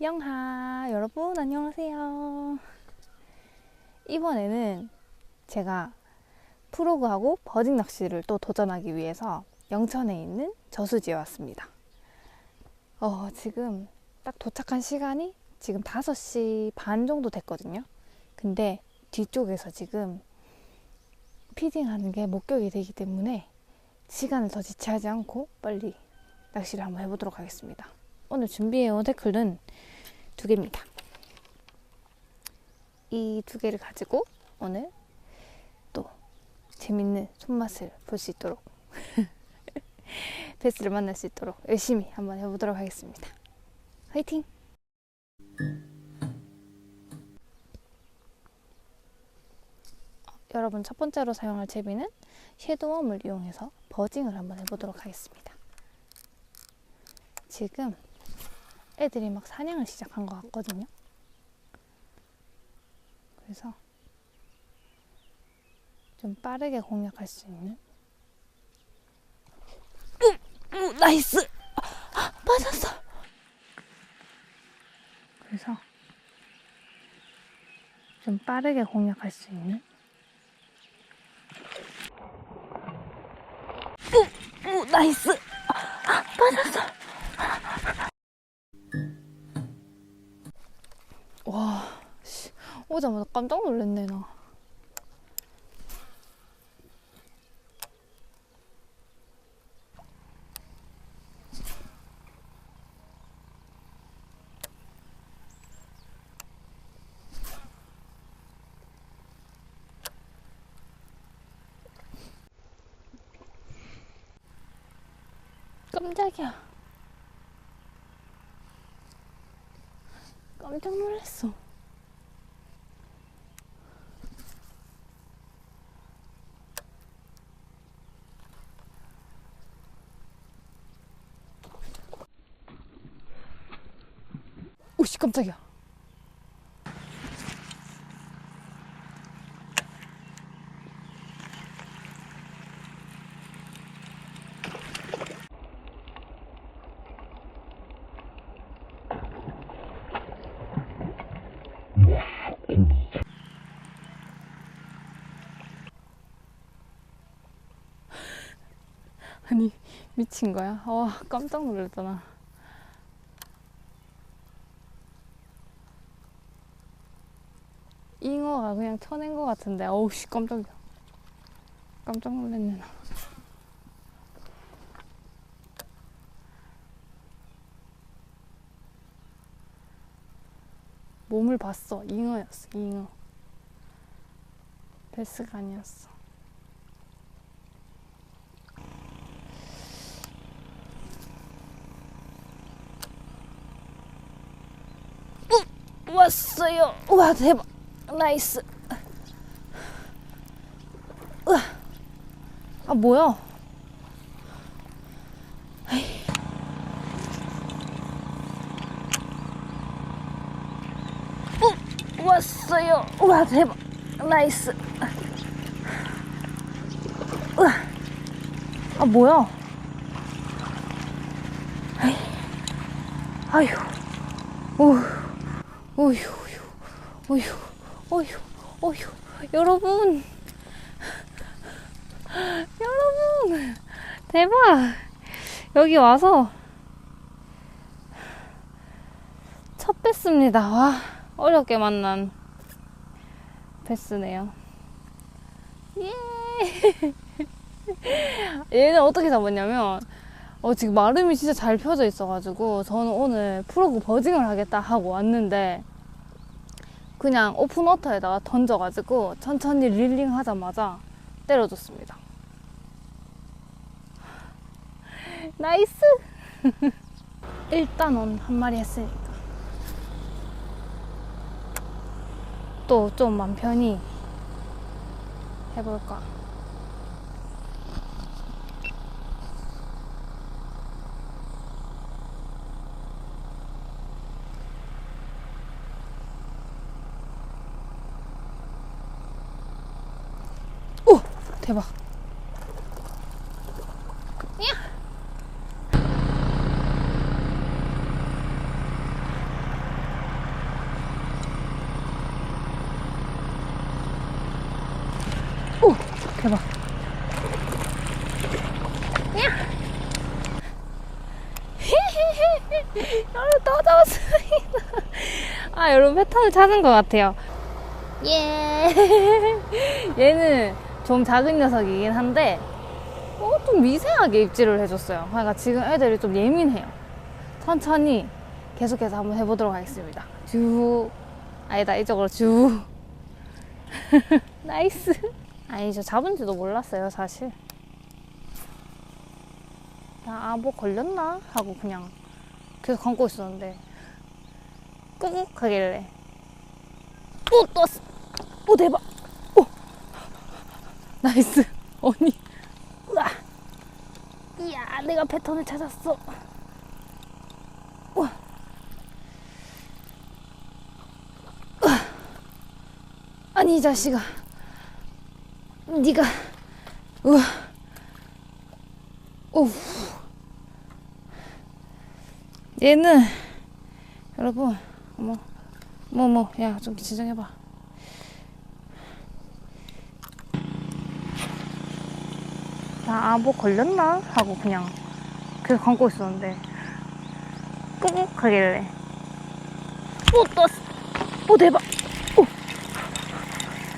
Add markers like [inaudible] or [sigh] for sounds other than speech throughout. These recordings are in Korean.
영하 여러분 안녕하세요. 이번에는 제가 프로그하고 버직 낚시를 또 도전하기 위해서 영천에 있는 저수지에 왔습니다. 어, 지금 딱 도착한 시간이 지금 5시 반 정도 됐거든요. 근데 뒤쪽에서 지금 피딩하는 게 목격이 되기 때문에 시간을 더 지체하지 않고 빨리 낚시를 한번 해보도록 하겠습니다. 오늘 준비해온 태클은 두 개입니다. 이 두 개를 가지고 오늘 또 재밌는 손맛을 볼 수 있도록 [laughs] 베스를 만날 수 있도록 열심히 한번 해보도록 하겠습니다. 화이팅! 여러분 첫 번째로 사용할 채비는 섀도우웜을 이용해서 버징을 한번 해보도록 하겠습니다. 지금 애들이 막 사냥을 시작한 것 같거든요. 그래서 좀 빠르게 공략할 수 있는 우, 우, 나이스! 아, 맞았어! 그래서 좀 빠르게 공략할 수 있는 우, 우, 나이스! 씨, 오자마자 깜짝 놀랐네, 나. 깜짝이야. 깜짝 놀랐어. 깜짝이야. 아니 미친 거야? 와 깜짝 놀랐잖아. 잉어가 그냥 쳐낸 것 같은데 어우 씨 깜짝이야. 깜짝 놀랐네 나. 몸을 봤어. 잉어였어. 잉어. 베스가 아니었어. 우! 왔어요. 우와 대박. 나이스. 으아. 아 뭐야? 아이. 우! 왔어요. 우와 대박. 나이스. 으아. 아 뭐야? 아이. 아휴. 우. 어휴, 어휴, 어휴, 어휴, 여러분, [gasps] 여러분, 대박! 여기 와서 첫 뵀습니다. 와, 어렵게 만난 뵀스네요. 예! [laughs] 얘는 어떻게 잡았냐면, 어, 지금 마름이 진짜 잘 펴져 있어가지고, 저는 오늘 프로그 버징을 하겠다 하고 왔는데, 그냥 오픈워터에다가 던져가지고, 천천히 릴링 하자마자 때려줬습니다. 나이스! 일단은 한 마리 했으니까. 또 좀 맘 편히 해볼까. 오! 대박. 야! 대박. 야! 여러분 또 잡았습니다. 아 여러분 패턴을 찾은 것 같아요. 예. 얘는 좀 작은 녀석이긴 한데 어, 좀 미세하게 입질을 해줬어요. 그러니까 지금 애들이 좀 예민해요. 천천히 계속해서 한번 해보도록 하겠습니다. 쭉 아니다 이쪽으로 쭉 [laughs] 나이스. 아니 저 잡은지도 몰랐어요 사실. 아뭐 걸렸나 하고 그냥 계속 감고 있었는데 꾹꾹 하길래 오 떴어. 오 대박. 오 나이스. 언니. 우와. 이야 내가 패턴을 찾았어. 우와. 우와. 아니 이 자식아. 네가 우와. 오. 얘는 여러분 어머 뭐뭐 야좀 진정해봐. 아뭐 걸렸나 하고 그냥 계속 감고 있었는데 꾹꾹 하길래 오 떴어. 오 대박. 오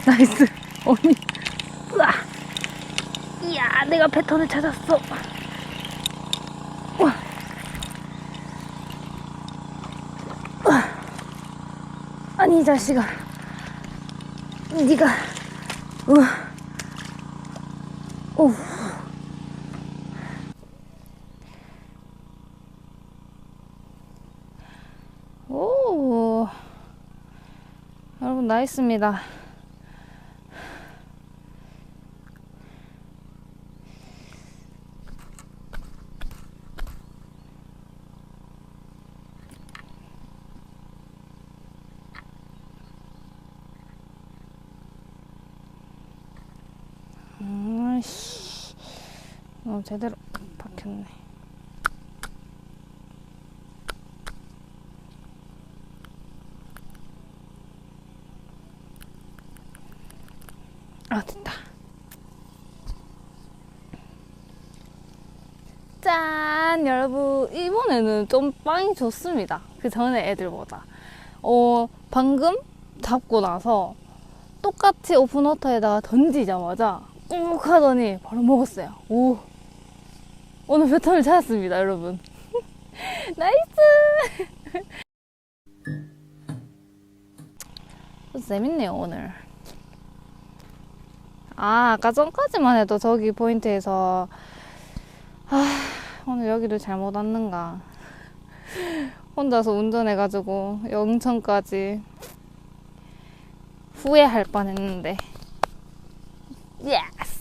나이스 언니. 우와. 이야, 내가 패턴을 찾았어. 아니, 이 자식아. 네가 우와. 오. 오. 여러분, 나이스입니다. 어, 제대로 박혔네. 아, 됐다. 짠! 여러분, 이번에는 좀 빵이 좋습니다. 그 전에 애들보다. 어, 방금 잡고 나서 똑같이 오픈워터에다가 던지자마자 꾹 하더니 바로 먹었어요. 오. 오늘 패턴을 찾았습니다, 여러분. [laughs] 나이스! [laughs] 재밌네요, 오늘. 아, 아까 전까지만 해도 저기 포인트에서 아, 오늘 여기를 잘못 왔는가. 혼자서 운전해가지고 영천까지 후회할 뻔 했는데. 예스.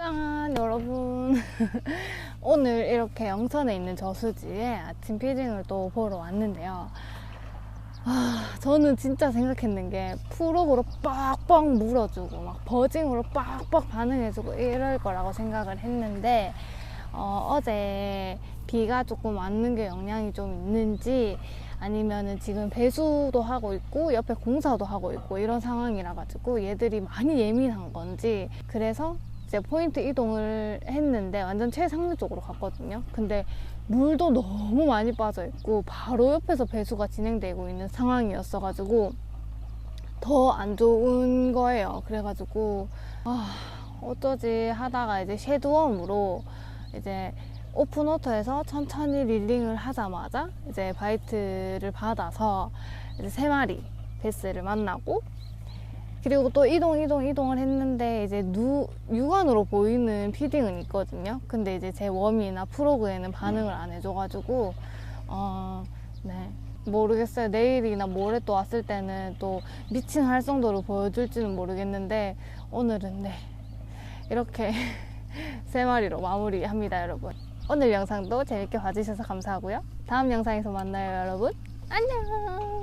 짠 여러분 [laughs] 오늘 이렇게 영천에 있는 저수지에 아침 피딩을 또 보러 왔는데요. 아 저는 진짜 생각했는 게 풀업으로 빡빡 물어주고 막 버징으로 빡빡 반응해주고 이럴 거라고 생각을 했는데 어, 어제 비가 조금 왔는 게 영향이 좀 있는지 아니면은 지금 배수도 하고 있고 옆에 공사도 하고 있고 이런 상황이라 가지고 얘들이 많이 예민한 건지 그래서 이제 포인트 이동을 했는데 완전 최상류 쪽으로 갔거든요. 근데 물도 너무 많이 빠져 있고 바로 옆에서 배수가 진행되고 있는 상황이었어가지고 더 안 좋은 거예요. 그래가지고 아 어쩌지 하다가 이제 쉐드웜으로 이제 오픈워터에서 천천히 릴링을 하자마자 이제 바이트를 받아서 이제 세 마리 베스를 만나고 그리고 또 이동 이동 이동을 했는데 이제 누, 육안으로 보이는 피딩은 있거든요. 근데 이제 제 웜이나 프로그에는 반응을 안 해줘가지고 어, 네 모르겠어요. 내일이나 모레 또 왔을 때는 또 미친 활성도를 보여줄지는 모르겠는데 오늘은 네 이렇게 [laughs] 세 마리로 마무리합니다, 여러분. 오늘 영상도 재밌게 봐주셔서 감사하고요. 다음 영상에서 만나요, 여러분. 안녕.